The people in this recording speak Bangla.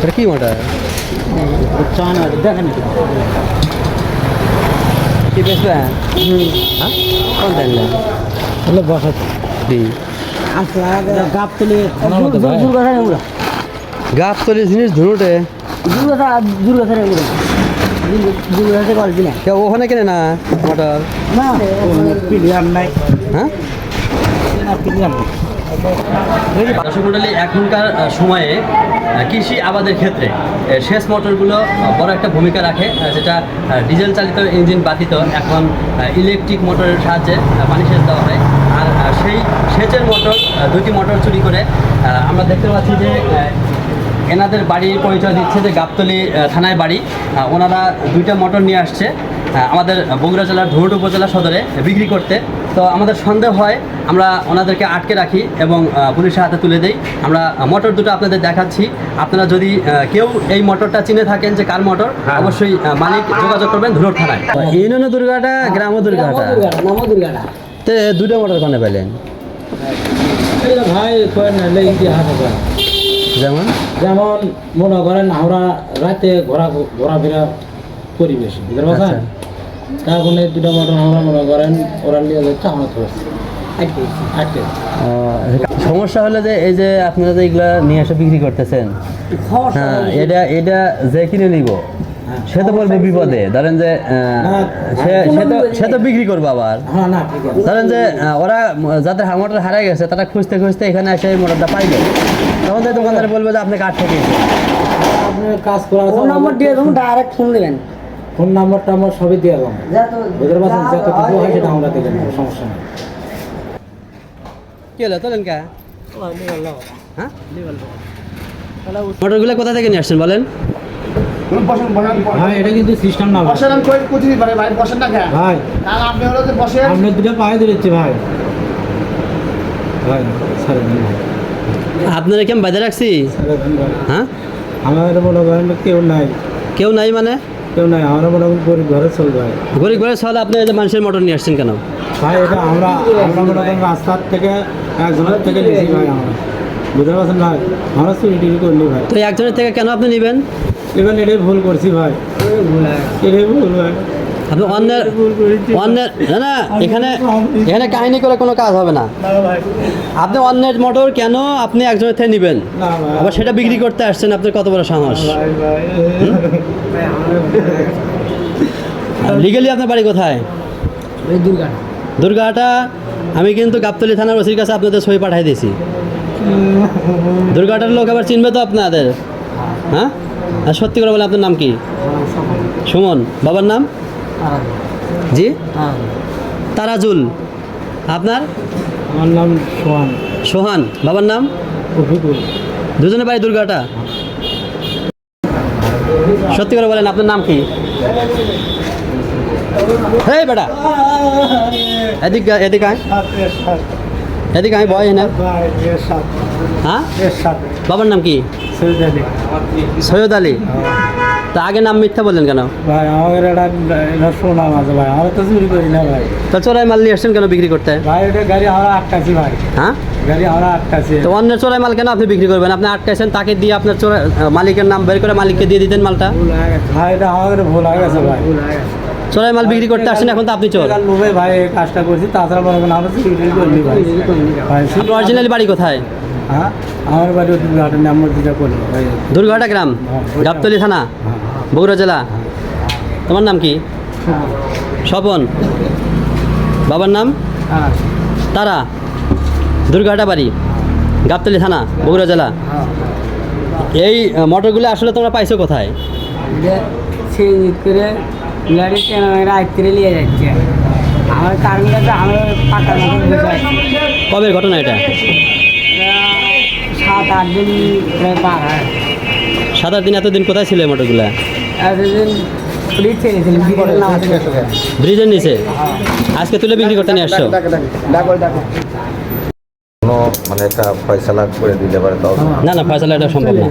এটা কি মোটর চান দেখেন কি বেচবে হ্যাঁ কোন দেন না হলো বসা দি গাপ তুলে জিনিস ধুনুটে ওখানে কেনে না মোটর না নাই হ্যাঁ এখনকার সময়ে কৃষি আবাদের ক্ষেত্রে সেচ মোটরগুলো বড় একটা ভূমিকা রাখে যেটা ডিজেল চালিত ইঞ্জিন ব্যতীত এখন ইলেকট্রিক মোটরের সাহায্যে পানি সেচ দেওয়া হয়। আর সেই সেচের মোটর দুটি মোটর চুরি করে আমরা দেখতে পাচ্ছি যে এনাদের বাড়ির পরিচয় দিচ্ছে যে গাবতলি থানায় বাড়ি। ওনারা দুইটা মোটর নিয়ে আসছে আমাদের বগুড়া জেলার ধুরুট উপজেলা সদরে বিক্রি করতে। তো আমাদের সন্দেহ হয় আমরা ওনাদেরকে আটকে রাখি এবং পুলিশের হাতে তুলে দেই। আমরা মোটর দুটো আপনাদের দেখাচ্ছি। আপনারা যদি কেউ এই মোটরটা চিনে থাকেন যে কার মোটর অবশ্যই আহ, মালিক যোগাযোগ করবেন ধুরুট থানায়। ইউনিয়ন দুর্গাটা গ্রাম দুর্গাটা? তে দুটো মোটর কোনে পেলেন? ভাই যেমন? যেমন মনে করেন আমরা রাতে ঘোরা ঘোরাফেরা পরিবেশ বুঝতে পারছেন? এই দুটা মোটর আমরা মনে করেন ওরা নিয়ে যাচ্ছে আমরা ধরছি সমস্যা হলো যে এই যে আপনারা যে এগুলা নিয়ে এসে বিক্রি করতেছেন হ্যাঁ এটা এটা যে কিনে নিব সে তো বলবে বিপদে। ধরেন যে সে সে তো বিক্রি করবে আবার। হ্যাঁ না ঠিক আছে। ধরেন যে ওরা যাদের মোটর হারাই গেছে তারা খুঁজতে খুঁজতে এখানে এসে এই মোটরটা পাইবে তখন তো এই দোকানদার বলবে যে আপনি কাঠ থেকে আপনার কাজ করা ফোন নম্বর দিয়ে ডাইরেক্ট ফোন দেবেন। ফোন নাম্বারটা আমার সবই দিয়ে দেবো বুঝতে পারছেন যত কিছু হয় সেটা আমরা দেখে নেব সমস্যা নেই। কি হলো তোলেন কা? হ্যাঁ? মোটরগুলো কোথা থেকে নিয়ে আসছেন বলেন? ভাই এটা কিন্তু সিস্টেম না ভাই। বসেন আমি কই কোথায় পারে ভাই বসেন না কেন ভাই। কাল আপনি হলো যে বসেন। আপনি দুটো পায়ে দিচ্ছি ভাই। ভাই সাড়ে আপনারা কেমন বাজে রাখছি? হ্যাঁ? আমার মনে করেন কেউ নাই। কেউ নাই মানে? কেউ নাই আমরা মোটামুটি গরিব ঘরে চলতে ভাই। গরিব ঘরে চলে আপনি এই যে মানুষের মোটর নিয়ে আসছেন কেন? ভাই এটা আমরা আমরা মোটামুটি রাস্তার থেকে একজনের থেকে নিয়েছি ভাই আমরা। বুঝতে পারছেন ভাই? আমরা চুরি টিরি করিনি ভাই। তো একজনের থেকে কেন আপনি নেবেন? এবার এটাই ভুল করছি ভাই। এটাই ভুল ভাই আপনি অন্যের অন্যের না না, এখানে এখানে কাহিনী করে কোনো কাজ হবে না। আপনি অন্যের মোটর কেন আপনি একজনের থেকে নেবেন? আবার সেটা বিক্রি করতে আসছেন, আপনার কত বড় সাহস? লিগেলি আপনার বাড়ি কোথায়? দুর্গাটা, আমি কিন্তু গাবতলি থানার ওসির কাছে আপনাদের সই পাঠিয়ে দিয়েছি। দুর্গাটার লোক আবার চিনবে তো আপনাদের। হ্যাঁ? আর সত্যি করে বলে আপনার নাম কি? সুমন। বাবার নাম? জি? তারাজুল। আপনার? আমার নাম সোহান। সোহান। বাবার নাম? দুজনে বাড়ি দুর্গাটা? সত্যি করে বলেন আপনার নাম কি? এদিকে বেটা। এদিক এদিক আয়। এদিক আয়, বয় এনে। হ্যাঁ? বাবার নাম কি? সৈয়দ আলী। তা আগে নাম মিথ্যা বললেন কেন? ভাই আমাদের এটা এটা আছে ভাই আমরা তো চুরি করি না ভাই তা চোরাই মাল নিয়ে আসছেন কেন বিক্রি করতে? ভাই এটা গাড়ি আমরা আটকাছি ভাই হ্যাঁ? গাড়ি আমরা আটকাছি তো অন্যের চোরাই মাল কেন আপনি বিক্রি করবেন? আপনি আটকাইছেন, তাকে দিয়ে আপনার চোরা মালিকের নাম বের করে মালিককে দিয়ে দিতেন মালটা? ভাই, এটা আমাদের ভুল হয়ে গেছে, ভাই। চোরাই মাল বিক্রি করতে আসছেন এখন তো আপনি চোর। লোভে ভাই কাজটা করছি তাছাড়া মনে করেন আমরা ভাই। অরিজিনালি বাড়ি কোথায়? হ্যাঁ? আমার বাড়ি দুর্ঘাটের নাম্বার দিতে করল ভাই। গ্রাম গাবতলি থানা হ্যাঁ বগুড়া জেলা। তোমার নাম কি? স্বপন। বাবার নাম? হ্যাঁ। তারা। দুর্গাটা বাড়ি গাবতলি থানা বগুড়া জেলা। এই মোটরগুলো আসলে তোমরা পাইছো কোথায়? করে গাড়ি কেন রাত্রে নিয়ে যাচ্ছে। আমার কারণ কাছে আমার বসে কবে ঘটনা এটা? সাত আট দিন প্রায় পার হয়। সাত আট দিন এতদিন কোথায় ছিল মোটরগুলো? এতদিন। ব্রিজের নিচে। আজকে তুলে বিক্রি করতে নিয়ে আসছো? মানে একটা ফয়সালা করে দিলে পারে না না ফয়সালা এটা সম্ভব না।